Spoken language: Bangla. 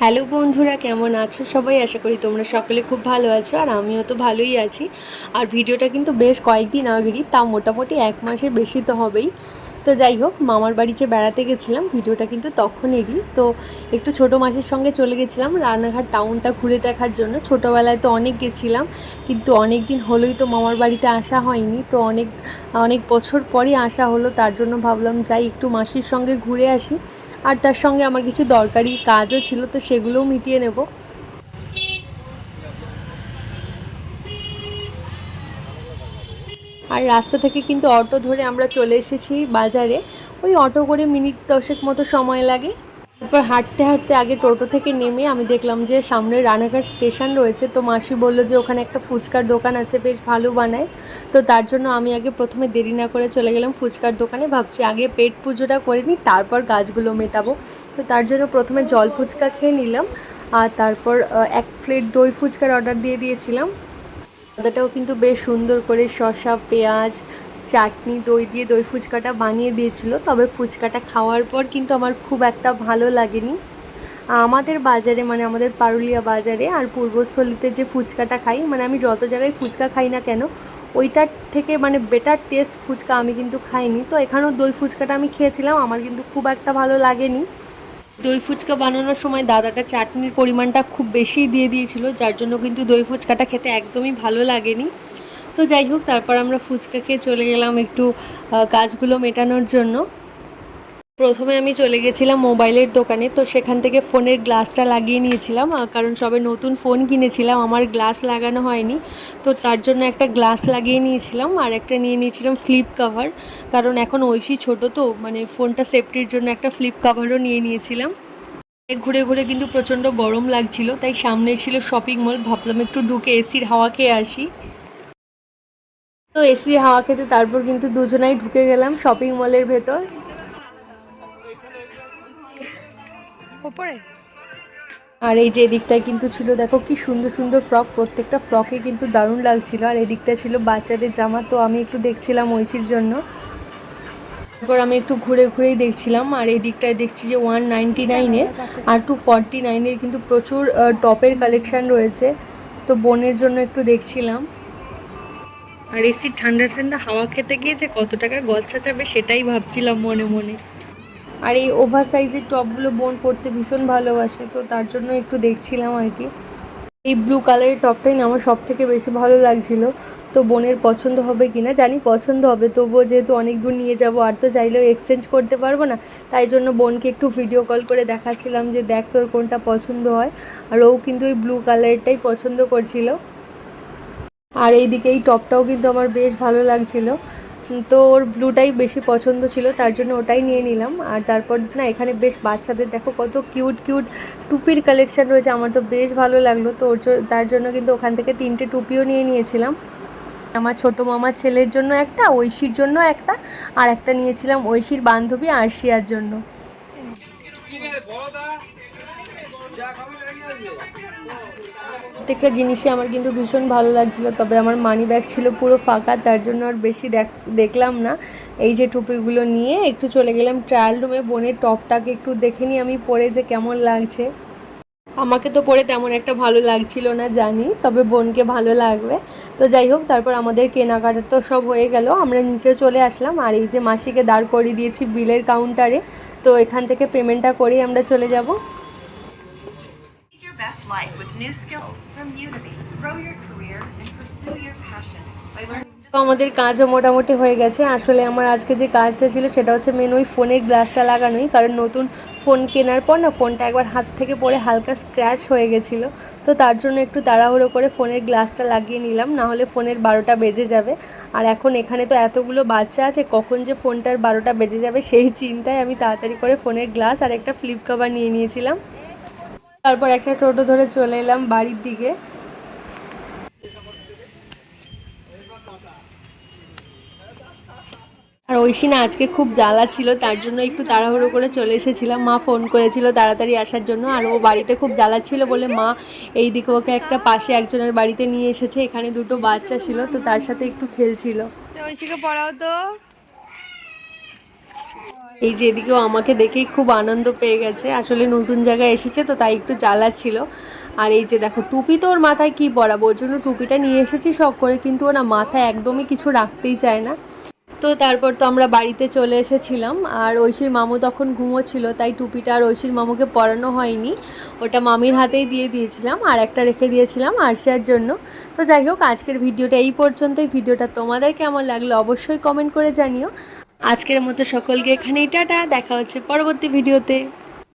হ্যালো বন্ধুরা, কেমন আছো সবাই? আশা করি তোমরা সকলে খুব ভালো আছো, আর আমিও তো ভালোই আছি। আর ভিডিওটা কিন্তু বেশ কয়েকদিন আগেরই, তা মোটামুটি এক মাসে বেশি তো হবেই। তো যাই হোক, মামার বাড়ি বাড়িতে বেড়াতে গেছিলাম, ভিডিওটা কিন্তু তখনেরই। তো একটু ছোটো মাসির সঙ্গে চলে গেছিলাম রানাঘাট টাউনটা ঘুরে দেখার জন্য। ছোটোবেলায় তো অনেক গেছিলাম, কিন্তু অনেক দিন হলোই তো মামার বাড়িতে আসা হয়নি। তো অনেক অনেক বছর পরই আসা হলো, তার জন্য ভাবলাম যাই একটু মাসির সঙ্গে ঘুরে আসি। আর তার সঙ্গে আমার কিছু দরকারি কাজও ছিল, তো সেগুলোও মিটিয়ে নেব। আর রাস্তা থেকে কিন্তু অটো ধরে আমরা চলে এসেছি বাজারে। ওই অটো করে মিনিট দশেক মতো সময় লাগে। তারপর হাঁটতে হাঁটতে আগে টোটো থেকে নেমে আমি দেখলাম যে সামনে রানাঘাট স্টেশন রয়েছে। তো মাসি বলল যে ওখানে একটা ফুচকার দোকান আছে, বেশ ভালো বানায়। তো তার জন্য আমি আগে প্রথমে দেরি না করে চলে গেলাম ফুচকার দোকানে। ভাবছি আগে পেট পুজোটা করে নিই, তারপর গাছগুলো মেটাবো। তো তার জন্য প্রথমে জল ফুচকা খেয়ে নিলাম। আর তারপর এক প্লেট দই ফুচকার অর্ডার দিয়ে দিয়েছিলাম। আদাটাও কিন্তু বেশ সুন্দর করে শসা, পেঁয়াজ, চাটনি, দই দিয়ে দই ফুচকাটা বানিয়ে দিয়েছিল। তবে ফুচকাটা খাওয়ার পর কিন্তু আমার খুব একটা ভালো লাগেনি। আমাদের বাজারে মানে আমাদের পারুলিয়া বাজারে আর পূর্বস্থলীতে যে ফুচকাটা খাই মানে আমি যত জায়গায় ফুচকা খাই না কেন, ওইটার থেকে মানে বেটার টেস্ট ফুচকা আমি কিন্তু খাইনি। তো এখানেও দই ফুচকাটা আমি খেয়েছিলাম, আমার কিন্তু খুব একটা ভালো লাগেনি। দই ফুচকা বানানোর সময় দাদাটা চাটনির পরিমাণটা খুব বেশি দিয়ে দিয়েছিল, যার জন্য কিন্তু দই ফুচকাটা খেতে একদমই ভালো লাগেনি। তো যাই হোক, তারপর আমরা ফুচকা খেয়ে চলে গেলাম একটু কাজগুলো মেটানোর জন্য। প্রথমে আমি চলে গেছিলাম মোবাইলের দোকানে, তো সেখান থেকে ফোনের গ্লাসটা লাগিয়ে নিয়েছিলাম কারণ সবে নতুন ফোন কিনেছিলাম, আমার গ্লাস লাগানো হয়নি, তো তার জন্য একটা গ্লাস লাগিয়ে নিয়েছিলাম আর একটা নিয়ে নিয়েছিলাম ফ্লিপ কাভার, কারণ এখন ঐশী ছোট তো মানে ফোনটা সেফটির জন্য একটা ফ্লিপ কাভারও নিয়ে নিয়েছিলাম। ঘুরে ঘুরে কিন্তু প্রচণ্ড গরম লাগছিল, তাই সামনে ছিল শপিং মল ভাবলাম একটু ঢুকে এসির হাওয়া খেয়ে আসি। তো এসির হাওয়া খেতে তারপর কিন্তু দুজনাই ঢুকে গেলাম শপিং মলের ভেতর। আর এই যে এদিকটায় কিন্তু ছিল, দেখো কি সুন্দর সুন্দর ফ্রক, প্রত্যেকটা ফ্রকে কিন্তু দারুণ লাগছিল। আর এদিকটা ছিল বাচ্চাদের জামা, তো আমি একটু দেখছিলাম ঐশীর জন্য। তারপর আমি একটু ঘুরে ঘুরেই দেখছিলাম, আর এই দিকটায় দেখছি যে ওয়ান নাইনটি নাইনের আর টু ফর্টি নাইনের কিন্তু প্রচুর টপের কালেকশন রয়েছে, তো বোনের জন্য একটু দেখছিলাম। আর এসির ঠান্ডা ঠান্ডা হাওয়া খেতে গিয়ে যে কত টাকা গলছা যাবে সেটাই ভাবছিলাম মনে মনে। আর এই ওভার সাইজের টপগুলো বোন পরতে ভীষণ ভালোবাসে, তো তার জন্য একটু দেখছিলাম আর কি। এই ব্লু কালারের টপটাই আমার সব থেকে বেশি ভালো লাগছিল। তো বোনের পছন্দ হবে কি না জানি পছন্দ হবে, তবুও যেহেতু অনেক দূর নিয়ে যাব, আর তো চাইলেও এক্সচেঞ্জ করতে পারব না, তাই জন্য বোনকে একটু ভিডিও কল করে দেখাচ্ছিলাম যে দেখ তোর কোনটা পছন্দ হয়। আর ও কিন্তু ওই ব্লু কালারটাই পছন্দ করছিল। আর এইদিকে এই টপটাও কিন্তু আমার বেশ ভালো লাগছিল। তো ওর ব্লুটাই বেশি পছন্দ ছিল, তার জন্য ওটাই নিয়ে নিলাম। আর তারপর, না, এখানে বেশ বাচ্চাদের, দেখো কত কিউট কিউট টুপির কালেকশন রয়েছে, আমার তো বেশ ভালো লাগল। তো ওর তার জন্য কিন্তু ওখান থেকে তিনটে টুপিও নিয়ে নিয়েছিলাম। আমার ছোটো মামার ছেলের জন্য একটা, ঐশীর জন্য একটা, আর একটা নিয়েছিলাম ঐশীর বান্ধবী আরশিয়ার জন্য। প্রত্যেকটা জিনিসই আমার কিন্তু ভীষণ ভালো লাগছিল, তবে আমার মানি ব্যাগ ছিল পুরো ফাঁকা, তার জন্য আর বেশি দেখ, দেখলাম না। এই যে টুপিগুলো নিয়ে একটু চলে গেলাম ট্রায়াল রুমে বোনের টপটাকে একটু দেখে নিই আমি পরে যে কেমন লাগছে। আমাকে তো পরে তেমন একটা ভালো লাগছিল না জানি, তবে বোনকে ভালো লাগবে। তো যাই হোক, তারপর আমাদের কেনাকাটা তো সব হয়ে গেল, আমরা নিচে চলে আসলাম, আর এই যে মাসিকে দাঁড় করিয়ে দিয়েছি বিলের কাউন্টারে তো এখান থেকে পেমেন্টটা করেই আমরা চলে যাব। তো আমাদের কাজও মোটামুটি হয়ে গেছে। আসলে আমার আজকে যে কাজটা ছিল, সেটা হচ্ছে মেন ওই ফোনের গ্লাসটা লাগানোই। কারণ নতুন ফোন কেনার পর না, ফোনটা একবার হাত থেকে পড়ে হালকা স্ক্র্যাচ হয়ে গেছিল। তো তার জন্য একটু তাড়াহুড়ো করে ফোনের গ্লাসটা লাগিয়ে নিলাম, না হলে ফোনের বারোটা বেজে যাবে। আর এখন এখানে তো এতগুলো বাচ্চা আছে, কখন যে ফোনটার বারোটা বেজে যাবে সেই চিন্তায় আমি তাড়াতাড়ি করে ফোনের গ্লাস আর একটা ফ্লিপ কভার নিয়ে নিয়েছিলাম। তারপর একটা টোটো ধরে চলে এলাম বাড়ির দিকে। আর ঐশী না আজকে খুব জ্বালা ছিল, তার জন্য একটু তাড়াহুড়ো করে চলে এসেছিলাম। মা ফোন করেছিল তাড়াতাড়ি আসার জন্য, আর ও বাড়িতে খুব জ্বালা ছিল বলে মা এই দিকে ওকে একটা পাশে একজনের বাড়িতে নিয়ে এসেছে। এখানে দুটো বাচ্চা ছিল, তো তার সাথে একটু খেলছিল। ঐশীকে পড়াও তো। এই যে এদিকেও আমাকে দেখেই খুব আনন্দ পেয়ে গেছে। আসলে নতুন জায়গায় এসেছে তো তাই একটু জ্বালা ছিল। আর এই যে দেখো, টুপি তো ওর মাথায় কি পরাবো? ওর জন্য টুপিটা নিয়ে এসেছি শখ করে, কিন্তু ওরা মাথায় একদমই কিছু রাখতেই চায় না। তো তারপর তো আমরা বাড়িতে চলে এসেছিলাম। আর ঐশীর মামু তখন ঘুমোচ্ছিল, তাই টুপিটা আর ঐশীর মামুকে পরানো হয়নি। ওটা মামির হাতেই দিয়ে দিয়েছিলাম আর একটা রেখে দিয়েছিলাম আরশিয়ার জন্য। তো যাই হোক, আজকের ভিডিওটা এই পর্যন্তই। ভিডিওটা তোমাদের কেমন লাগল অবশ্যই কমেন্ট করে জানিও। আজকের মতো সকলকে এখানেই টাটা দেখা হচ্ছে পরবর্তী ভিডিওতে।